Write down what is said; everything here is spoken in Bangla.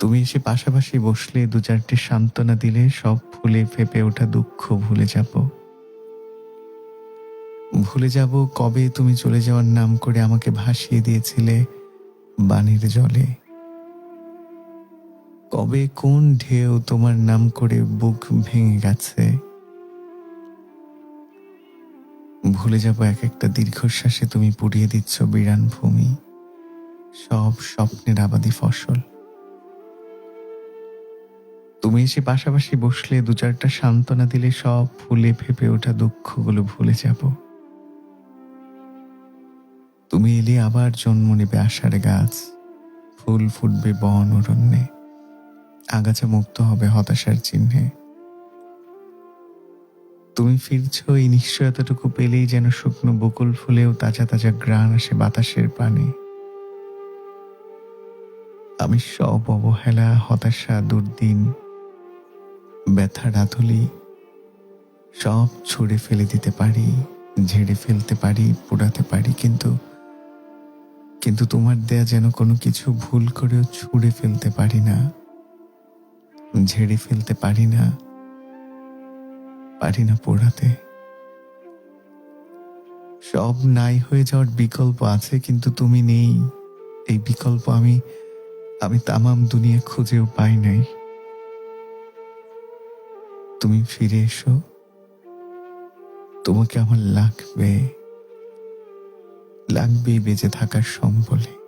তুমি এসে পাশাপাশি বসলে দু চারটে সান্ত্বনা দিলে সব ফুলে ফেপে ওঠা দুঃখ ভুলে যাব। ভুলে যাব কবে তুমি চলে যাওয়ার নাম করে আমাকে ভাসিয়ে দিয়েছিলে বানের জলে। কবে কোন ঢেউ তোমার নাম করে বুক ভেঙে গেছে। ভুলে যাব এক একটা দীর্ঘশ্বাসে তুমি পুড়িয়ে দিচ্ছ বিরান ভূমি। সব স্বপ্নের আবাদি ফসল। তুমি এসে পাশাপাশি বসলে দু চারটা সান্ত্বনা দিলে সব ফুলে ফেপে ওঠা দুঃখগুলো ভুলে যাব। তুমি এলে আবার জন্ম নেবে আষাঢ় গাছ। ফুল ফুটবে বন অরণ্যে। আগাছা মুক্ত হবে হতাশার চিহ্নে। তুমি ফিরছ এই নিশ্চয়তাটুকু পেলেই যেন শুকনো বকুল ফুলেও তাজা তাজা গ্রাণ আসে বাতাসের পানে। আমি সব অবহেলা, হতাশা, দুর্দিন ব্যথা রাধুলি সব ছুঁড়ে ফেলে দিতে পারি, ঝেড়ে ফেলতে পারি, পোড়াতে পারি, কিন্তু কিন্তু তোমার দেয়া যেন কোনো কিছু ভুল করেও ছুঁড়ে ফেলতে পারি না, ঝেড়ে ফেলতে পারি না পারি না পোড়াতে। সব নাই হয়ে যাওয়ার বিকল্প আছে, কিন্তু তুমি নেই। এই বিকল্প আমি আমি তামাম দুনিয়া খুঁজেও পাই নাই। তুমি ফিরে এসো। তোমাকে আমার লাগবে লাগবে বেঁচে থাকার সম্বলে।